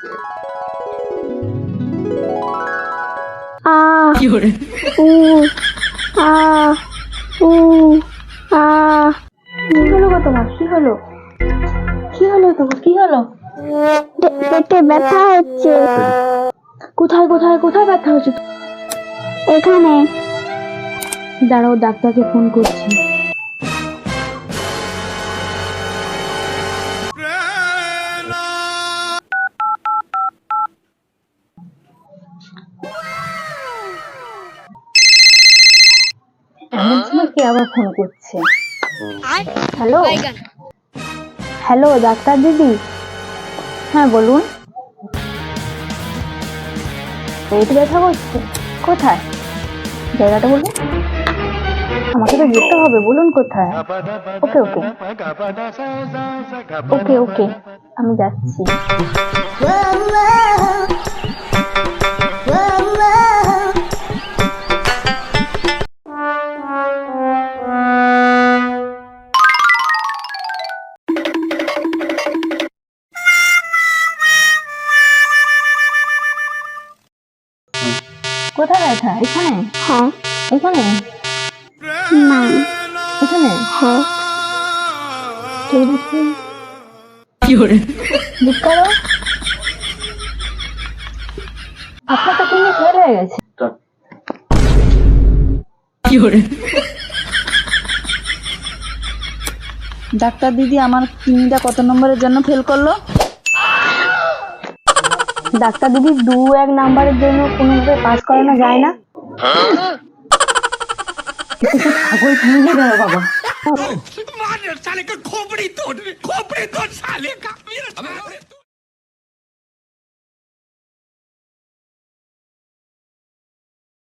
আ উ আ কি হলো গো তোমার কি হলো কি হলো তোমার কি হলো পেটে ব্যথা হচ্ছে কোথায় কোথায় কোথায় ব্যথা হচ্ছে এখানে দাঁড়াও ডাক্তারকে ফোন করছি এমন সময় কে আবার ফোন করছে? হ্যালো হ্যালো ডাক্তার দিদি? হ্যাঁ বলুন। পেট ব্যথা করছে? কোথায়? জায়গাটা বলুন। আমাকে তো যেতে হবে বলুন কোথায়? ওকে ওকে। ওকে ওকে। আমি যাচ্ছি। কোথায় ব্যথা এখানে? হ্যাঁ। এখানে? না। এখানে? হ্যাঁ। কেউ দেখি। বুক করো। আপনার তো কিডনি ফেল হয়ে গেছে। ডাক্তার দিদি আমার কিডনিটা কত নম্বরের জন্য ফেল করল? ডাক্তার দিদি দু এক নাম্বারের জন্য কোনোভাবে পাস করানো যায় না ছাগল ভেঙে গেল বাবা मार साले का खोपड़ी तोड़ खोपड़ी तोड़ साले का